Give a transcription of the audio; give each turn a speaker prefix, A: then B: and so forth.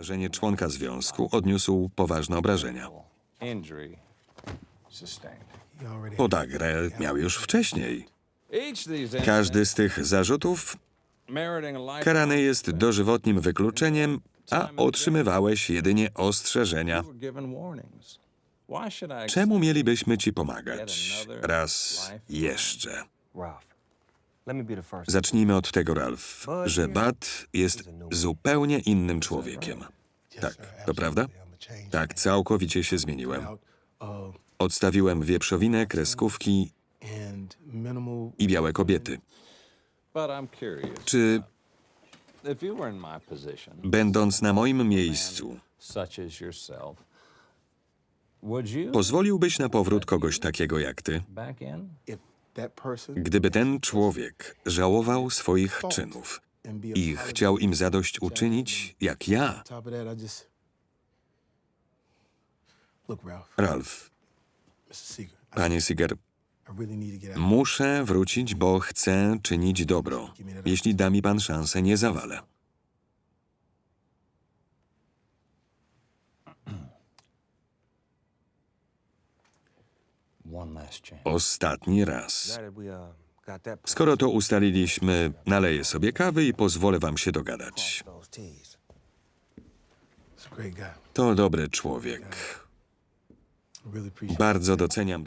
A: Wrażenie członka związku odniósł poważne obrażenia. Podagrę miał już wcześniej. Każdy z tych zarzutów karany jest dożywotnim wykluczeniem, a otrzymywałeś jedynie ostrzeżenia. Czemu mielibyśmy ci pomagać? Raz jeszcze. Zacznijmy od tego, Ralph, że Bat jest zupełnie innym człowiekiem. Tak, to prawda? Tak, całkowicie się zmieniłem. Odstawiłem wieprzowinę, kreskówki i białe kobiety. Czy będąc na moim miejscu, pozwoliłbyś na powrót kogoś takiego jak ty? Gdyby ten człowiek żałował swoich czynów i chciał im zadośćuczynić, jak ja,
B: Ralph. Seeger,
A: panie
B: out.
A: muszę wrócić, bo chcę czynić dobro. Jeśli da mi pan szansę, nie zawalę. Ostatni raz. Skoro to ustaliliśmy, naleję sobie kawy i pozwolę wam się dogadać. To dobry człowiek. Bardzo doceniam